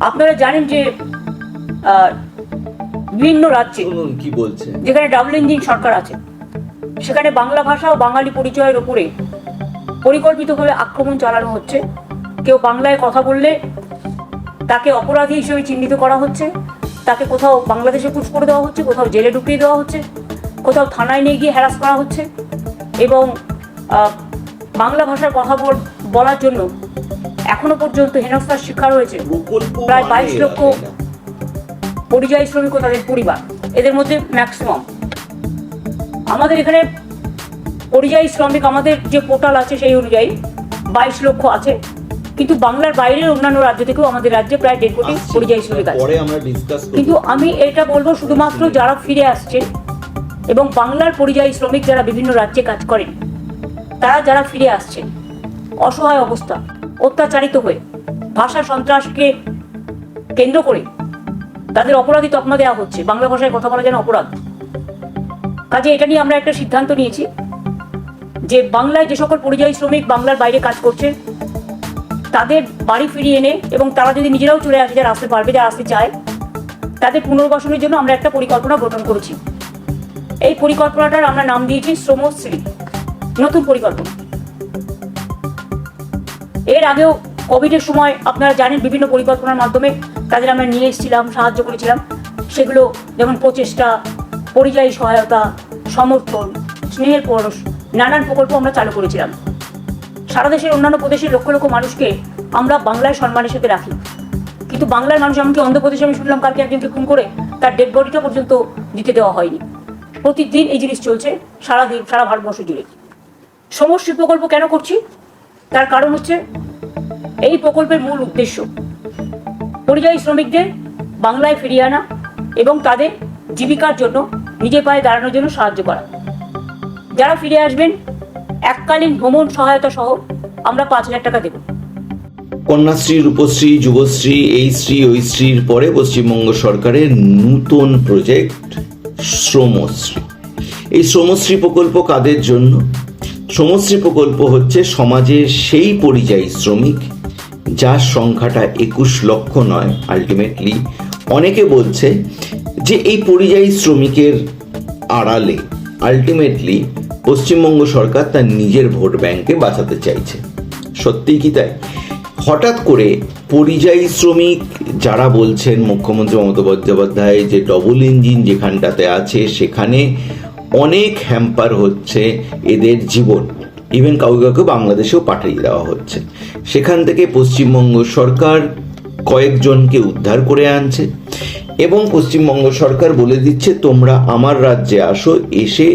আপনারা জানেন যে বিভিন্ন রাজ্যে কি বলছে। যেখানে ডাবল ইঞ্জিন সরকার আছে সেখানে বাংলা ভাষা ও বাঙালি পরিচয়ের ওপরে পরিকল্পিতভাবে আক্রমণ চালানো হচ্ছে। কেউ বাংলায় কথা বললে তাকে অপরাধী হিসেবে চিহ্নিত করা হচ্ছে তাকে কোথাও বাংলাদেশে পুশ করে দেওয়া হচ্ছে কোথাও জেলে ঢুকিয়ে দেওয়া হচ্ছে কোথাও থানায় নিয়ে গিয়ে হ্যারাস করা হচ্ছে এবং বাংলা ভাষার কথা বলার জন্য এখনও পর্যন্ত হেনস্থার শিকার হয়েছে। প্রায় বাইশ লক্ষ পরিযায়ী শ্রমিক ও তাদের পরিবার। এদের মধ্যে ম্যাক্সিমাম আমাদের এখানে পরিযায়ী শ্রমিক আমাদের যে পোর্টাল আছে সেই অনুযায়ী বাইশ লক্ষ আছে। কিন্তু বাংলার বাইরের অন্যান্য রাজ্য থেকেও আমাদের রাজ্যে প্রায় দেড় কোটি পরিযায়ী শ্রমিক আছে। কিন্তু আমি এটা বলব শুধুমাত্র যারা ফিরে আসছে এবং বাংলার পরিযায়ী শ্রমিক যারা বিভিন্ন রাজ্যে কাজ করেন তারা যারা ফিরে আসছেন অসহায় অবস্থা। অত্যাচারিত হয়ে ভাষা সন্ত্রাসকে কেন্দ্র করে তাদের অপরাধী তকমা দেওয়া হচ্ছে। বাংলা ভাষায় কথা বলা যেন অপরাধ। কাজে এটা নিয়ে আমরা একটা সিদ্ধান্ত নিয়েছি যে বাংলায় যে সকল পরিযায়ী শ্রমিক বাংলার বাইরে কাজ করছে, তাদের বাড়ি ফিরিয়ে এনে এবং তারা যদি নিজেরাও চলে আসে, যারা আসতে পারবে, যারা আসতে চায়, তাদের পুনর্বাসনের জন্য আমরা একটা পরিকল্পনা গঠন করেছি। এই পরিকল্পনাটার আমরা নাম দিয়েছি শ্রমশ্রী। নতুন পরিকল্পনা। এর আগেও কোভিডের সময় আপনারা জানেন বিভিন্ন পরিকল্পনার মাধ্যমে তাদের আমরা নিয়ে এসেছিলাম, সাহায্য করেছিলাম। সেগুলো যেমন প্রচেষ্টা, পরিযায়ী সহায়তা, সমর্থন, স্নেহের পরশ, নানান প্রকল্প আমরা চালু করেছিলাম। সারা দেশের অন্যান্য প্রদেশের লক্ষ লক্ষ মানুষকে আমরা বাংলায় সম্মানের সাথে রাখি। কিন্তু বাংলার মানুষ এমনকি অন্ধ্রপ্রদেশে আমি শুনলাম কালকে একজনকে খুন করে তার ডেড বডিটা পর্যন্ত দিতে দেওয়া হয়নি। প্রতিদিন এই জিনিস চলছে, সারাদিন, সারা ভারতবর্ষ জুড়ে। সমষ্টি প্রকল্প কেন করছি? তার কারণ হচ্ছে এই প্রকল্পের মূল উদ্দেশ্য। পরিযায়ী শ্রমিকদের বাংলায় ফিরিয়ে আনা এবং তাদের জীবিকার জন্য নিজে পায়ে দাঁড়ানোর জন্য সাহায্য করা। যারা ফিরে আসবেন, এককালীন ভ্রমণ সহায়তা সহ আমরা পাঁচ হাজার টাকা দেব। কন্যাশ্রী, রূপশ্রী, যুবশ্রী, এই শ্রী, ওই শ্রীর পরে পশ্চিমবঙ্গ সরকারের নূতন প্রজেক্ট শ্রমশ্রী। এই শ্রমশ্রী প্রকল্প কাদের জন্য? শ্রমশ্রী প্রকল্প হচ্ছে সমাজের সেই পরিযায়ী শ্রমিক, যার সংখ্যাটা একুশ লক্ষ নয়। আলটিমেটলি অনেকে বলছে যে এই পরিযায়ী শ্রমিকের আড়ালে আলটিমেটলি পশ্চিমবঙ্গ সরকার তার নিজের ভোট ব্যাংকে বাঁচাতে চাইছে। সত্যিই কি তাই? হঠাৎ করে পরিযায়ী শ্রমিক যারা বলছেন মুখ্যমন্ত্রী মমতা বন্দ্যোপাধ্যায়, যে ডবল ইঞ্জিন যেখানটাতে আছে, সেখানে অনেক হ্যাম্পার হচ্ছে এদের জীবন। ইভেন কাউকে কাউকে বাংলাদেশেও পাঠিয়ে দেওয়া হচ্ছে। সেখান থেকে পশ্চিমবঙ্গ সরকার কয়েকজনকে উদ্ধার করে আনছে এবং পশ্চিমবঙ্গ সরকার বলে দিচ্ছে, তোমরা আমার রাজ্যে আসো, এসে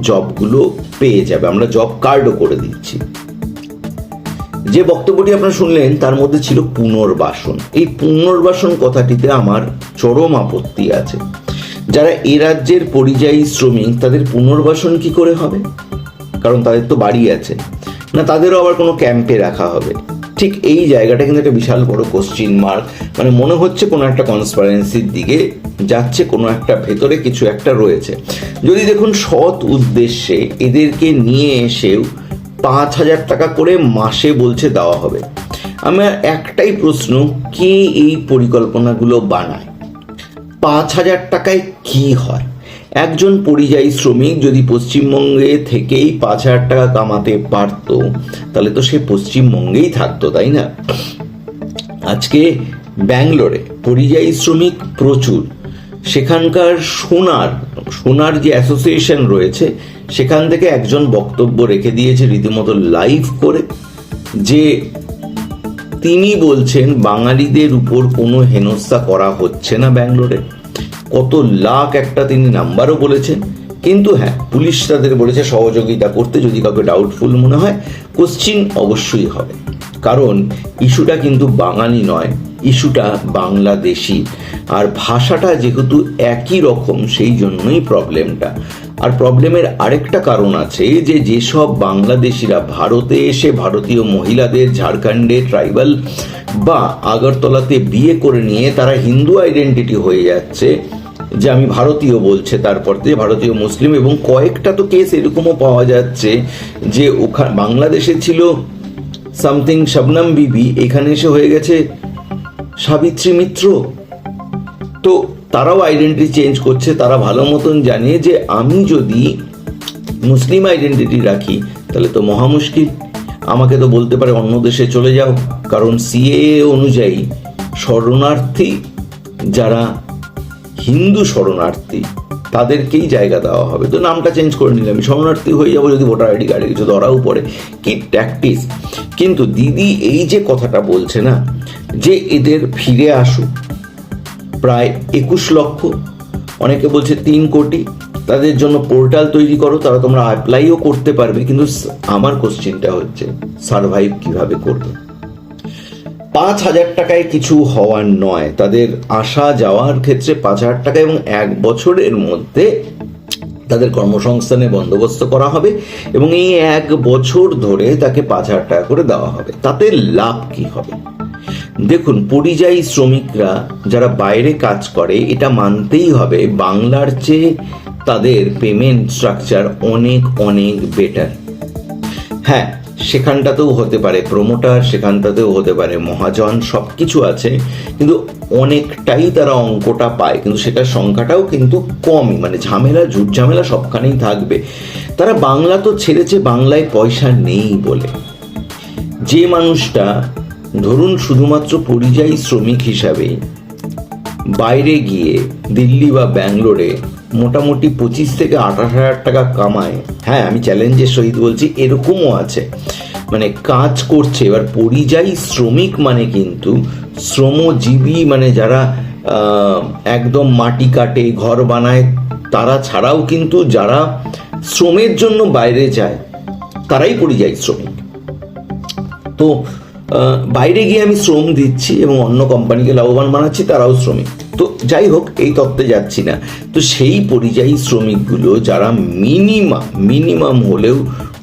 জবগুলো পেয়ে যাবে। আমরা জব কার্ডও করে দিচ্ছি। যে বক্তব্যটি আপনারা শুনলেন, তার মধ্যে ছিল পুনর্বাসন। এই পুনর্বাসন কথাটিতে আমার চরম আপত্তি আছে। যারা এ রাজ্যের পরিযায়ী শ্রমিক, তাদের পুনর্বাসন কি করে হবে? কারণ তাদের তো বাড়ি আছে। না, তাদেরও আবার কোনো ক্যাম্পে রাখা হবে। ঠিক এই জায়গাটা কিন্তু একটা বিশাল বড় কোশ্চিন মার্ক মানে মনে হচ্ছে কোনো একটা কনসপারেন্সির দিকে যাচ্ছে, কোনো একটা ভেতরে কিছু একটা রয়েছে। যদি দেখুন, সৎ উদ্দেশ্যে এদেরকে নিয়ে এসেও পাঁচ হাজার টাকা করে মাসে বলছে দেওয়া হবে। আমার একটাই প্রশ্ন, কে এই পরিকল্পনাগুলো বানায়? পাঁচ হাজার টাকায় কি হয়? একজন পরিযায়ী শ্রমিক যদি পশ্চিমবঙ্গে থেকেই পাঁচ হাজার টাকা কামাতে পারতো, তাহলে তো সে পশ্চিমবঙ্গেই থাকতো, তাই না? আজকে ব্যাঙ্গালোরে পরিযায়ী শ্রমিক প্রচুর। সেখানকার সোনার সোনার যে অ্যাসোসিয়েশন রয়েছে, সেখান থেকে একজন বক্তব্য রেখে দিয়েছে রীতিমতো লাইভ করে, যে তিনি বলছেন, বাঙালিদের উপর কোনো হেনস্থা করা হচ্ছে না ব্যাঙ্গালোরে। কত লাখ একটা তিনি নাম্বারও বলেছেন। কিন্তু হ্যাঁ পুলিশ তাদের বলেছে সহযোগিতা করতে, যদি কাউকে ডাউটফুল মনে হয় কোশ্চিন অবশ্যই হবে। কারণ ইস্যুটা কিন্তু বাঙালি নয়, ইস্যুটা বাংলাদেশি। আর ভাষাটা যেহেতু একই রকম, সেই জন্যই প্রবলেমটা আর প্রবলেমের আরেকটা কারণ আছে যে যেসব বাংলাদেশিরা ভারতে এসে ভারতীয় মহিলাদের ঝাড়খণ্ডে ট্রাইবাল বা আগরতলাতে বিয়ে করে নিয়ে তারা হিন্দু আইডেন্টিটি হয়ে যাচ্ছে, যে আমি ভারতীয় বলছে তারপর থেকে ভারতীয় মুসলিম এবং কয়েকটা তো কেস এরকমও পাওয়া যাচ্ছে যে ওখানে বাংলাদেশে ছিল সামথিং শবনম বিবি, এখানে এসে হয়ে গেছে সাবিত্রী মিত্র। তো তারাও আইডেন্টিটি চেঞ্জ করছে, তারা ভালো মতন জানে যে আমি যদি মুসলিম আইডেন্টিটি রাখি, তাহলে তো মহা মুশকিল। আমাকে তো বলতে পারে অন্য দেশে চলে যাও। কারণ সিএ অনুযায়ী শরণার্থী যারা হিন্দু শরণার্থী, তাদেরকেই জায়গা দেওয়া হবে। তো নামটা চেঞ্জ করে নিলাম। শরণার্থী হয়ে যাব যদি ভোটার আইডি কার্ডে কিছু ধরাও পড়ে। কি ট্যাকটিস কিন্তু দিদি এই যে কথাটা বলছে না, যে এদের ফিরে আসুক প্রায় একুশ লক্ষ। অনেকে বলছে তিন কোটি। তাদের জন্য পোর্টাল তৈরি করো, তারা তোমরা অ্যাপ্লাইও করতে পারবে। কিন্তু আমার কোশ্চেনটা হচ্ছে সার্ভাইভ কীভাবে করবে? পাঁচ হাজার টাকায় কিছু হওয়ার নয়। তাদের আসা যাওয়ার ক্ষেত্রে পাঁচ হাজার টাকা এবং এক বছরের মধ্যে তাদের কর্মসংস্থানে বন্দোবস্ত করা হবে এবং এই এক বছর ধরে তাকে পাঁচ হাজার টাকা করে দেওয়া হবে। তাতে লাভ কি হবে? দেখুন, পরিযায়ী শ্রমিকরা যারা বাইরে কাজ করে, এটা মানতেই হবে, বাংলার চেয়ে তাদের পেমেন্ট স্ট্রাকচার অনেক অনেক বেটার হ্যাঁ সেখানটাতেও হতে পারে প্রমোটার সেখানটাতেও হতে পারে মহাজন সব কিছু আছে, কিন্তু অনেকটাই তারা অঙ্কটা পায়, কিন্তু সেটার সংখ্যাটাও কিন্তু কমই মানে ঝামেলা, ঝুট ঝামেলা সবখানেই থাকবে। তারা বাংলা তো ছেড়েছে, বাংলায় পয়সা নেই বলে। যে মানুষটা ধরুন শুধুমাত্র পরিযায়ী শ্রমিক হিসাবে। বাইরে গিয়ে দিল্লি বা ব্যাঙ্গালোরে মোটামুটি পঁচিশ থেকে আঠাশ হাজার টাকা কামায়। হ্যাঁ আমি চ্যালেঞ্জের সহিত বলছি, এরকমও আছে। মানে কাজ করছে, এবার পরিযায়ী শ্রমিক মানে কিন্তু শ্রমজীবী মানে যারা একদম মাটি কাটে, ঘর বানায়, তারা ছাড়াও কিন্তু যারা শ্রমের জন্য বাইরে যায়, তারাই পরিযায়ী শ্রমিক। তো বাইরে গিয়ে আমি শ্রম দিচ্ছি এবং অন্য কোম্পানিকে লাভবান বানাচ্ছি, তারাও শ্রমিক। তো যাই হোক, এই তত্ত্বে যাচ্ছি না। তো সেই পরিযায়ী শ্রমিকগুলো যারা মিনিমাম মিনিমাম হলেও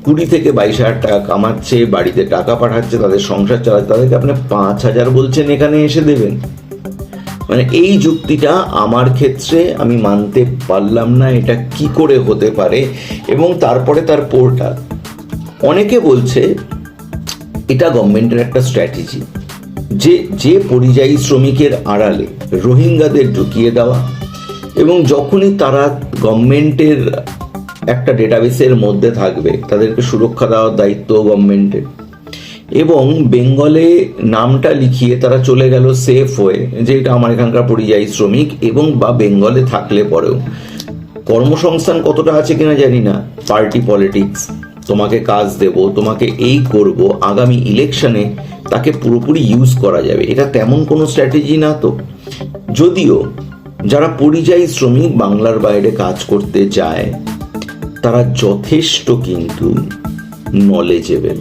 কুড়ি থেকে বাইশ হাজার টাকা কামাচ্ছে, বাড়িতে টাকা পাঠাচ্ছে, তাদের সংসার চালাচ্ছে, তাদেরকে আপনি পাঁচ হাজার বলছেন এখানে এসে দেবেন। মানে এই যুক্তিটা আমার ক্ষেত্রে আমি মানতে পারলাম না, এটা কি করে হতে পারে, এবং তারপরে তার পোর্টাল। অনেকে বলছে এটা গভর্নমেন্টের একটা স্ট্র্যাটেজি যে যে পরিযায়ী শ্রমিকের আড়ালে রোহিঙ্গাদের ঢুকিয়ে দেওয়া এবং যখনই তারা গভর্নমেন্টের একটা ডেটাবেসের মধ্যে থাকবে, তাদেরকে সুরক্ষা দেওয়ার দায়িত্ব গভর্নমেন্টের এবং বেঙ্গলে নামটা লিখিয়ে তারা চলে গেল সেফ হয়ে যে এটা আমার এখানকার পরিযায়ী শ্রমিক এবং বা বেঙ্গলে থাকলে পরেও। কর্মসংস্থান কতটা আছে কিনা জানি না পার্টি পলিটিক্স তোমাকে কাজ দেব, তোমাকে এই করব, আগামী ইলেকশনে তাকে পুরোপুরি ইউজ করা যাবে। এটা তেমন কোনো স্ট্র্যাটেজি না তো। যদিও যারা পরিযায়ী শ্রমিক বাংলার বাইরে কাজ করতে যায়, তারা যথেষ্ট কিন্তু নলেজেবল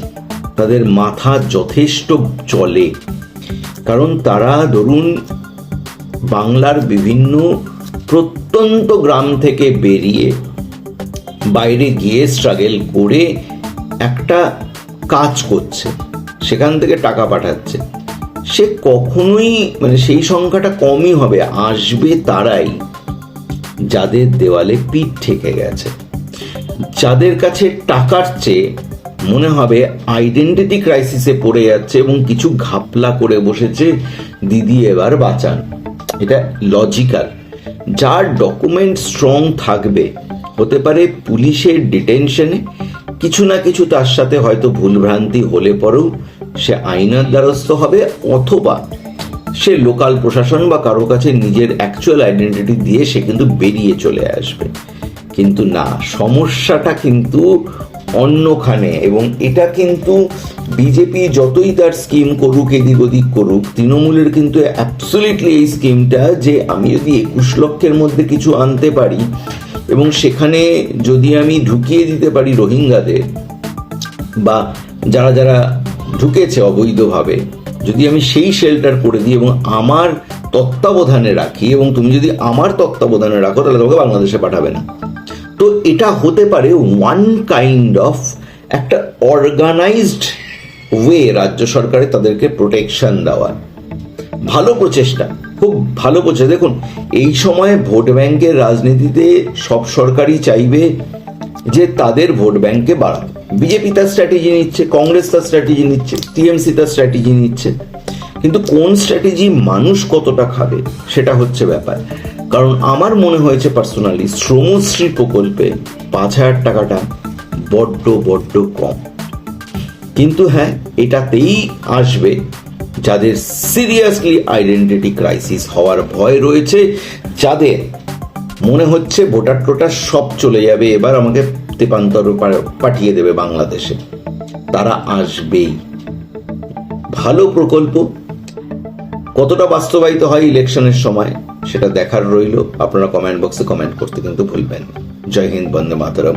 তাদের মাথা যথেষ্ট চলে। কারণ তারা ধরুন বাংলার বিভিন্ন প্রত্যন্ত গ্রাম থেকে বেরিয়ে বাইরে গিয়ে স্ট্রাগল করে একটা কাজ করছে, সেখান থেকে টাকা পাঠাচ্ছে। সে কখনোই মানে সেই সংখ্যাটা কমই হবে, আসবে তারাই যাদের দেওয়ালে পিঠ ঠেকে গেছে। যাদের কাছে টাকার চেয়ে মনে হবে আইডেন্টিটি ক্রাইসিসে পড়ে যাচ্ছে এবং কিছু ঘাপলা করে বসেছে, দিদি এবার বাঁচান। এটা লজিক্যাল যার ডকুমেন্ট স্ট্রং থাকবে হতে পারে পুলিশের ডিটেনশনে। কিছু না কিছু তার সাথে হয়তো ভুলভ্রান্তি হলে পরেও সে আইনার দ্বারস্থ হবে, অথবা সে লোকাল প্রশাসন বা কারও কাছে নিজের অ্যাকচুয়াল আইডেন্টিটি দিয়ে সে কিন্তু বেরিয়ে চলে আসবে। কিন্তু না, সমস্যাটা কিন্তু অন্যখানে, এবং এটা কিন্তু বিজেপি যতই তার স্কিম করুক, এদিক ওদিক করুক, তৃণমূলের কিন্তু অ্যাবসলিটলি এই স্কিমটা যে আমি যদি একুশ লক্ষের মধ্যে কিছু আনতে পারি এবং সেখানে যদি আমি ঢুকিয়ে দিতে পারি রোহিঙ্গাদের, বা যারা যারা ঢুকেছে অবৈধভাবে, যদি আমি সেই শেল্টার করে দিই এবং আমার তত্ত্বাবধানে রাখি, এবং তুমি যদি আমার তত্ত্বাবধানে রাখো, তাহলে তোমাকে বাংলাদেশে পাঠাবে না। তো এটা হতে পারে ওয়ান কাইন্ড অফ একটা অর্গানাইজড ওয়ে রাজ্য সরকারের তাদেরকে প্রোটেকশন দেওয়ার। ভালো প্রচেষ্টা। খুব ভালো প্রচেষ্টা দেখুন, এই সময়ে ভোট ব্যাংকের রাজনীতিতে সব সরকারই চাইবে যে তাদের ভোট ব্যাংকে বাড়াবে বিজেপি তার স্ট্র্যাটেজি নিচ্ছে, কংগ্রেস তার স্ট্র্যাটেজি নিচ্ছে, টিএমসি তার স্ট্র্যাটেজি নিচ্ছে। কিন্তু কোন স্ট্র্যাটেজি মানুষ কতটা খাবে, সেটা হচ্ছে ব্যাপার। কারণ আমার মনে হয়েছে পার্সোনালি শ্রমশ্রী প্রকল্পে পাঁচ হাজার টাকাটা বড্ড বড্ড কম। কিন্তু হ্যাঁ এটাতেই আসবে যাদের সিরিয়াসলি আইডেন্টিটি ক্রাইসিস হওয়ার ভয় রয়েছে, যাদের মনে হচ্ছে ভোটার টোটার সব চলে যাবে, এবার আমাকে তেপান্তর পাঠিয়ে দেবে বাংলাদেশে। তারা আসবেই। ভালো প্রকল্প, কতটা বাস্তবায়িত হয় ইলেকশনের সময়, সেটা দেখার রইল। আপনারা কমেন্ট বক্সে কমেন্ট করতে কিন্তু ভুলবেন জয় হিন্দ, বন্দে মাতরম।